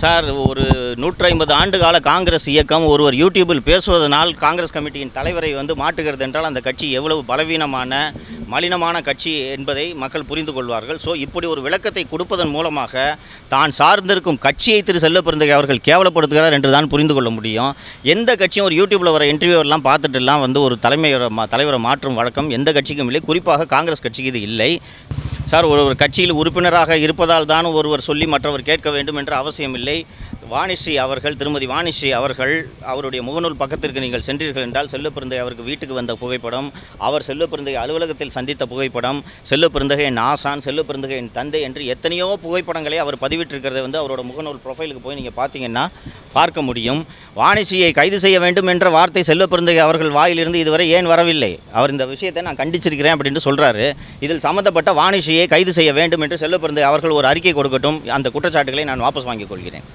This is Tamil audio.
சார் ஒரு நூற்றி ஐம்பது ஆண்டு கால காங்கிரஸ் இயக்கம் ஒருவர் யூடியூபில் பேசுவதனால் காங்கிரஸ் கமிட்டியின் தலைவரை வந்து மாட்டுகிறது என்றால் அந்த கட்சி எவ்வளவு பலவீனமான மலினமான கட்சி என்பதை மக்கள் புரிந்து கொள்வார்கள். ஸோ இப்படி ஒரு விளக்கத்தை கொடுப்பதன் மூலமாக தான் சார்ந்திருக்கும் கட்சியை திரு செல்ல பிறந்தகை அவர்கள் கேவலப்படுத்துகிறார் என்று தான் புரிந்து கொள்ள முடியும். எந்த கட்சியும் ஒரு யூடியூப்பில் வர இன்டர்வியூலாம் பார்த்துட்டுலாம் வந்து ஒரு தலைமை தலைவரை மாற்றும் வழக்கம் எந்த கட்சிக்கும் இல்லை. குறிப்பாக காங்கிரஸ் கட்சிக்கு இது இல்லை. சார் ஒரு ஒரு கட்சியில் உறுப்பினராக இருப்பதால் தான் ஒருவர் சொல்லி மற்றவர் கேட்க வேண்டும் என்ற அவசியமில்லை. வாணிஸ்ரீ அவர்கள் திருமதி வாணிஸ்ரீ அவர்கள் அவருடைய முகநூல் பக்கத்திற்கு நீங்கள் சென்றீர்கள் என்றால் செல்லப்பிறந்தை அவருக்கு வீட்டுக்கு வந்த புகைப்படம் அவர் செல்லப்பிறந்தை அலுவலகத்தில் சந்தித்த புகைப்படம் செல்லப்பிறந்தகை என் ஆசான் செல்லப்பிறந்தகை என் தந்தை என்று எத்தனையோ புகைப்படங்களை அவர் பதிவிட்டிருக்கிறதை வந்து அவரோட முகநூல் ப்ரொஃபைலுக்கு போய் நீங்கள் பார்த்தீங்கன்னா பார்க்க முடியும். வாணிஸ்ரீயை கைது செய்ய வேண்டும் என்ற வார்த்தை செல்லப்பிறந்தகை அவர்கள் வாயிலிருந்து இதுவரை ஏன் வரவில்லை? அவர் இந்த விஷயத்தை நான் கண்டிச்சிருக்கிறேன் அப்படின்னு சொல்கிறாரு இதில் சம்மந்தப்பட்ட வாணிஸ்ரீயை கைது செய்ய வேண்டும் என்று செல்லப்பிறந்தகை அவர்கள் ஒரு அறிக்கை கொடுக்கட்டும் அந்த குற்றச்சாட்டுகளை நான் வாபஸ் வாங்கிக் கொள்கிறேன்.